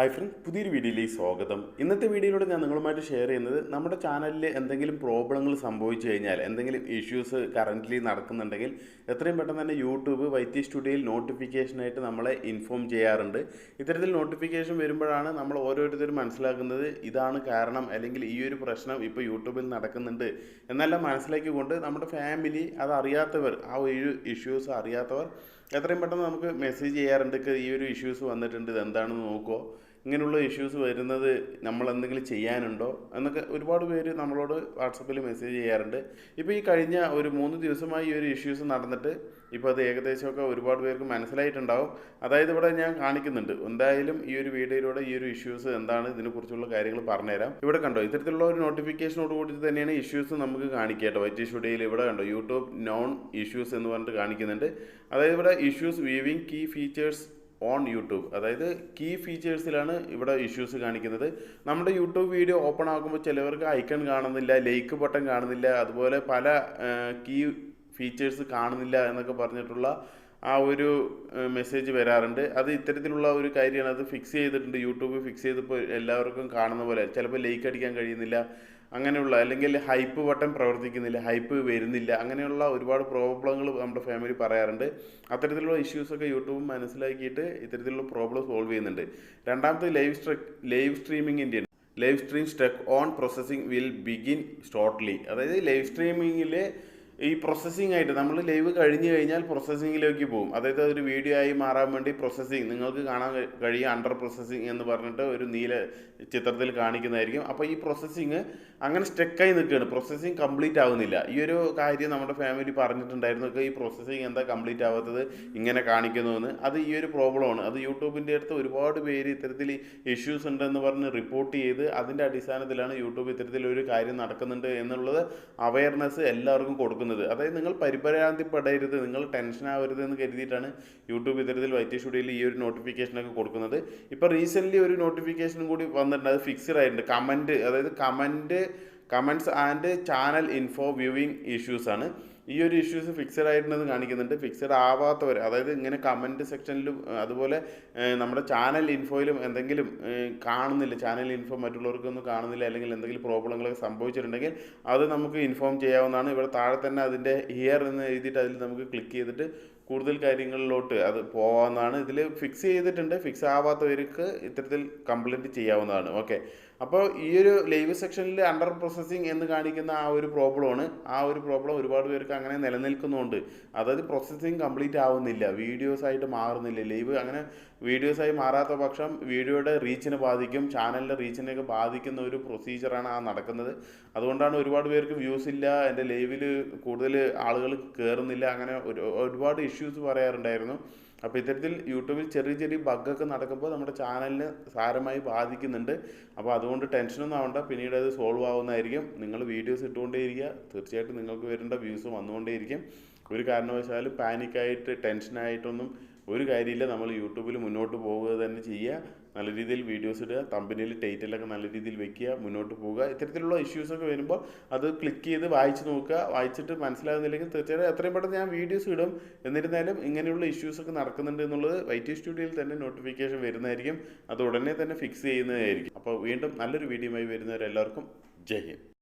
Hi front പുതിയൊരു വീഡിയോയിലേക്ക് സ്വാഗതം. ഇന്നത്തെ വീഡിയോയിലൂടെ ഞാൻ നിങ്ങളുമായിട്ട് ഷെയർ ചെയ്യുന്നത് നമ്മുടെ ചാനലിൽ എന്തെങ്കിലും പ്രോബ്ലങ്ങൾ സംഭവിച്ചു കഴിഞ്ഞാൽ എന്തെങ്കിലും ഇഷ്യൂസ് കറന്റ്ലി നടക്കുന്നുണ്ടെങ്കിൽ എത്രയും പെട്ടെന്ന് തന്നെ യൂട്യൂബ് വൈറ്റി സ്റ്റുഡിയോയിൽ നോട്ടിഫിക്കേഷനായിട്ട് നമ്മളെ ഇൻഫോം ചെയ്യാറുണ്ട്. ഇത്തരത്തിൽ നോട്ടിഫിക്കേഷൻ വരുമ്പോഴാണ് നമ്മൾ ഓരോരുത്തരും മനസ്സിലാക്കുന്നത് ഇതാണ് കാരണം അല്ലെങ്കിൽ ഈ ഒരു പ്രശ്നം ഇപ്പോൾ യൂട്യൂബിൽ നടക്കുന്നുണ്ട് എന്നെല്ലാം മനസ്സിലാക്കിക്കൊണ്ട് നമ്മുടെ ഫാമിലി അത് അറിയാത്തവർ ആ ഒരു ഇഷ്യൂസ് അറിയാത്തവർ എത്രയും പെട്ടെന്ന് നമുക്ക് മെസ്സേജ് ചെയ്യാറുണ്ട്. "ക്ക് ഈ ഒരു ഇഷ്യൂസ് വന്നിട്ടുണ്ട് ഇത് എന്താണെന്ന് നോക്കുമോ ഇങ്ങനെയുള്ള ഇഷ്യൂസ് വരുന്നത് നമ്മൾ എന്തെങ്കിലും ചെയ്യാനുണ്ടോ? എന്നൊക്കെ ഒരുപാട് പേര് നമ്മളോട് വാട്സപ്പിൽ മെസ്സേജ് ചെയ്യാറുണ്ട്. ഇപ്പോൾ ഈ കഴിഞ്ഞ ഒരു മൂന്ന് ദിവസമായി ഈ ഒരു ഇഷ്യൂസ് നടന്നിട്ട് ഇപ്പോൾ അത് ഏകദേശമൊക്കെ ഒരുപാട് പേർക്ക് മനസ്സിലായിട്ടുണ്ടാവും. അതായത് ഇവിടെ ഞാൻ കാണിക്കുന്നുണ്ട്. എന്തായാലും ഈ ഒരു വീഡിയോയിലൂടെ ഈ ഒരു ഇഷ്യൂസ് എന്താണ് ഇതിനെക്കുറിച്ചുള്ള കാര്യങ്ങൾ പറഞ്ഞുതരാം. ഇവിടെ കണ്ടോ ഇത്തരത്തിലുള്ള ഒരു നോട്ടിഫിക്കേഷനോട് കൂടി തന്നെയാണ് ഇഷ്യൂസ് നമുക്ക് കാണിക്കുക കേട്ടോ. വൈറ്റ് സ്റ്റുഡിയോയിൽ ഇവിടെ കണ്ടോ യൂട്യൂബ് നോൺ ഇഷ്യൂസ് എന്ന് പറഞ്ഞിട്ട് കാണിക്കുന്നുണ്ട്. അതായത് ഇവിടെ issues viewing key features on YouTube അതായത് കീ ഫീച്ചേഴ്സിലാണ് ഇവിടെ ഇഷ്യൂസ് കാണിക്കുന്നത്. നമ്മുടെ യൂട്യൂബ് വീഡിയോ ഓപ്പൺ ആകുമ്പോൾ ചിലവർക്ക് ഐക്കൺ കാണുന്നില്ല ലൈക്ക് ബട്ടൺ കാണുന്നില്ല അതുപോലെ പല കീ ഫീച്ചേഴ്സ് കാണുന്നില്ല എന്നൊക്കെ പറഞ്ഞിട്ടുള്ള ആ ഒരു മെസ്സേജ് വരാറുണ്ട്. അത് ഇത്തരത്തിലുള്ള ഒരു കാര്യമാണ്. അത് ഫിക്സ് ചെയ്തിട്ടുണ്ട്. യൂട്യൂബ് ഫിക്സ് ചെയ്തപ്പോൾ എല്ലാവർക്കും കാണുന്ന പോലെ. ചിലപ്പോൾ ലൈക്ക് അടിക്കാൻ കഴിയുന്നില്ല. അങ്ങനെയുള്ള അല്ലെങ്കിൽ ഹൈപ്പ് ബട്ടൺ പ്രവർത്തിക്കുന്നില്ല. ഹൈപ്പ് വരുന്നില്ല. അങ്ങനെയുള്ള ഒരുപാട് പ്രോബ്ലങ്ങൾ നമ്മുടെ ഫാമിലി പറയാറുണ്ട്. അത്തരത്തിലുള്ള ഇഷ്യൂസൊക്കെ യൂട്യൂബ് മനസ്സിലാക്കിയിട്ട് ഇത്തരത്തിലുള്ള പ്രോബ്ലം സോൾവ് ചെയ്യുന്നുണ്ട്. രണ്ടാമത്തെ live struck live സ്ട്രീമിങ്ങിന്റെ live stream stuck on processing will begin shortly അതായത് ലൈവ് സ്ട്രീമിങ്ങിൽ ഈ പ്രോസസ്സിംഗ് ആയിട്ട് നമ്മൾ ലൈവ് കഴിഞ്ഞ് കഴിഞ്ഞാൽ പ്രോസസ്സിങ്ങിലേക്ക് പോകും. അതായത് ഒരു വീഡിയോ ആയി മാറാൻ വേണ്ടി പ്രോസസ്സിങ് നിങ്ങൾക്ക് കാണാൻ കഴി- കഴിയും അണ്ടർ പ്രോസസ്സിങ് എന്ന് പറഞ്ഞിട്ട് ഒരു നീല ചിത്രത്തിൽ കാണിക്കുന്നതായിരിക്കും. അപ്പോൾ ഈ പ്രോസസ്സിങ് അങ്ങനെ സ്റ്റെക്കായി നിൽക്കുകയാണ്. പ്രോസസ്സിങ് കംപ്ലീറ്റ് ആവുന്നില്ല. ഈ ഒരു കാര്യം നമ്മുടെ ഫാമിലി പറഞ്ഞിട്ടുണ്ടായിരുന്നു ഈ പ്രോസസ്സിങ് എന്താ കംപ്ലീറ്റ് ആവാത്തത് ഇങ്ങനെ കാണിക്കുന്നുവെന്ന്. അത് ഈ ഒരു പ്രോബ്ലമാണ് അത് യൂട്യൂബിന്റെ അടുത്ത് ഒരുപാട് പേര് ഇത്തരത്തിൽ ഇഷ്യൂസ് ഉണ്ടെന്ന് പറഞ്ഞ് റിപ്പോർട്ട് ചെയ്ത് അതിന്റെ അടിസ്ഥാനത്തിലാണ് യൂട്യൂബ് ഇത്തരത്തിലൊരു കാര്യം നടക്കുന്നുണ്ട് എന്നുള്ളത് അവയർനെസ് എല്ലാവർക്കും കൊടുക്കുന്നത് അതായത് നിങ്ങൾ പരിഭ്രാന്തിപ്പെടരുത് നിങ്ങൾ ടെൻഷൻ ആവരുത് എന്ന് കരുതിയിട്ടാണ് യൂട്യൂബ് ഇത്തരത്തിൽ വൈറ്റി സ്റ്റുഡിയോയിൽ ഈ ഒരു നോട്ടിഫിക്കേഷനൊക്കെ കൊടുക്കുന്നത്. ഇപ്പോൾ റീസെന്റ്ലി ഒരു നോട്ടിഫിക്കേഷനും കൂടി വന്നിട്ടുണ്ട്. അത് ഫിക്സ്ഡ് ആയിട്ടുണ്ട്. കമന്റ് അതായത് comment comments and channel info viewing issues ആണ് ഈ ഒരു ഇഷ്യൂസ് ഫിക്സഡ് ആയിട്ടുണ്ടെന്ന് കാണിക്കുന്നുണ്ട്. ഫിക്സഡ് ആവാത്തവർ അതായത് ഇങ്ങനെ കമന്റ് സെക്ഷനിലും അതുപോലെ നമ്മുടെ ചാനൽ ഇൻഫോയിലും എന്തെങ്കിലും കാണുന്നില്ല ചാനൽ ഇൻഫോ മറ്റുള്ളവർക്കൊന്നും കാണുന്നില്ല അല്ലെങ്കിൽ എന്തെങ്കിലും പ്രോബ്ലങ്ങളൊക്കെ സംഭവിച്ചിട്ടുണ്ടെങ്കിൽ അത് നമുക്ക് ഇൻഫോം ചെയ്യാവുന്നതാണ്. ഇവിടെ താഴെ തന്നെ അതിന്റെ ഹിയർ എന്ന് എഴുതിയിട്ട് അതിൽ നമുക്ക് ക്ലിക്ക് ചെയ്തിട്ട് കൂടുതൽ കാര്യങ്ങളിലോട്ട് അത് പോകാവുന്നതാണ് ഇതിൽ ഫിക്സ് ചെയ്തിട്ടുണ്ട്. ഫിക്സ് ആവാത്തവർക്ക് ഇത്തരത്തിൽ കംപ്ലൈന്റ് ചെയ്യാവുന്നതാണ്. ഓക്കെ അപ്പോൾ ഈ ഒരു ലൈവ് സെക്ഷനിൽ അണ്ടർ പ്രോസസ്സിങ് എന്ന് കാണിക്കുന്ന ആ ഒരു പ്രോബ്ലമാണ്. ആ ഒരു പ്രോബ്ലം ഒരുപാട് പേർക്ക് അങ്ങനെ നിലനിൽക്കുന്നുണ്ട്. അതായത് പ്രോസസ്സിങ് കംപ്ലീറ്റ് ആവുന്നില്ല. വീഡിയോസ് ആയിട്ട് മാറുന്നില്ല. ലൈവ് അങ്ങനെ വീഡിയോസ് ആയി മാറാത്ത പക്ഷം വീഡിയോയുടെ റീച്ചിനെ ബാധിക്കും. ചാനലിന്റെ റീച്ചിനെയൊക്കെ ബാധിക്കുന്ന ഒരു പ്രൊസീജിയറാണ് ആ നടക്കുന്നത്. അതുകൊണ്ടാണ് ഒരുപാട് പേർക്ക് വ്യൂസ് ഇല്ല. എന്റെ ലൈവിൽ കൂടുതൽ ആളുകൾ കയറുന്നില്ല അങ്ങനെ ഒരു ഒരുപാട് ഇഷ്യൂസ് പറയാറുണ്ടായിരുന്നു. അപ്പോൾ ഇത്തരത്തിൽ യൂട്യൂബിൽ ചെറിയ ചെറിയ ബഗ്ഗൊക്കെ നടക്കുമ്പോൾ നമ്മുടെ ചാനലിനെ സാരമായി ബാധിക്കുന്നുണ്ട്. അപ്പോൾ അതുകൊണ്ട് ടെൻഷനൊന്നും ആവണ്ട. പിന്നീട് അത് സോൾവ് ആവുന്നതായിരിക്കും. നിങ്ങൾ വീഡിയോസ് ഇട്ടുകൊണ്ടേയിരിക്കുക. തീർച്ചയായിട്ടും നിങ്ങൾക്ക് വരേണ്ട വ്യൂസ് വന്നുകൊണ്ടേയിരിക്കും. ഒരു കാരണവശാലും പാനിക്കായിട്ട് ടെൻഷനായിട്ടൊന്നും ഒരു കാര്യമില്ല നമ്മൾ യൂട്യൂബിൽ മുന്നോട്ട് പോവുക തന്നെ ചെയ്യുക. നല്ല രീതിയിൽ വീഡിയോസ് ഇടുക തമ്പനിയിൽ ടൈറ്റിലൊക്കെ നല്ല രീതിയിൽ വെക്കുക മുന്നോട്ട് പോവുക. ഇത്തരത്തിലുള്ള ഇഷ്യൂസൊക്കെ വരുമ്പോൾ അത് ക്ലിക്ക് ചെയ്ത് വായിച്ച് നോക്കുക. വായിച്ചിട്ട് മനസ്സിലാകുന്നില്ലെങ്കിൽ തീർച്ചയായിട്ടും എത്രയും പെട്ടെന്ന് ഞാൻ വീഡിയോസ് ഇടും. എന്നിരുന്നാലും ഇങ്ങനെയുള്ള ഇഷ്യൂസൊക്കെ നടക്കുന്നുണ്ട് എന്നുള്ളത് വൈറ്റി സ്റ്റുഡിയോയിൽ തന്നെ നോട്ടിഫിക്കേഷൻ വരുന്നതായിരിക്കും. അത് ഉടനെ തന്നെ ഫിക്സ് ചെയ്യുന്നതായിരിക്കും. അപ്പോൾ വീണ്ടും നല്ലൊരു വീഡിയോ ആയി വരുന്നവരെല്ലാവർക്കും ജയ്